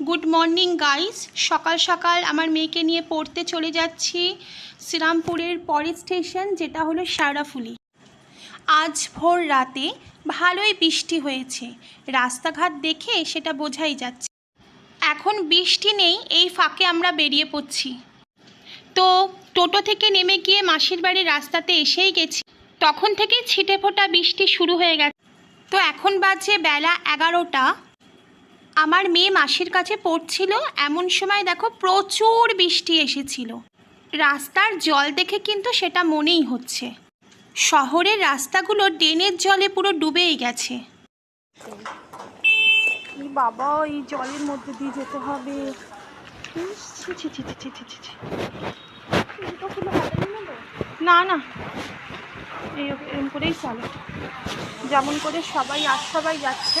Good morning guys সকাল সকাল আমার মেয়েকে নিয়ে পড়তে চলে যাচ্ছি শ্রীরামপুরের পরের স্টেশন, যেটা হলো সারাফুলি। আজ ভোর রাতে ভালোই বৃষ্টি হয়েছে। রাস্তাঘাট দেখে সেটা বোঝাই যাচ্ছে। এখন বৃষ্টি নেই, এই ফাঁকে আমরা বেরিয়ে পড়ছি। তো টোটো থেকে নেমে গিয়ে মাসির বাড়ির রাস্তাতে এসেই গেছি। তখন থেকেই ছিটে ফোটা বৃষ্টি শুরু হয়ে গেছে। তো এখন বাজে বেলা এগারোটা। আমার মেয়ে মাসির কাছে পড়ছিল, এমন সময় দেখো প্রচুর বৃষ্টি এসেছিল। রাস্তার জল দেখে কিন্তু সেটা মনেই হচ্ছে। শহরের রাস্তাগুলো ড্রেনের জলে পুরো ডুবেই গেছে। বাবা, এই জলের মধ্যে দিয়ে যেতে হবে। না না এরকম করেই চলে। যেমন করে সবাই, আর সবাই যাচ্ছে।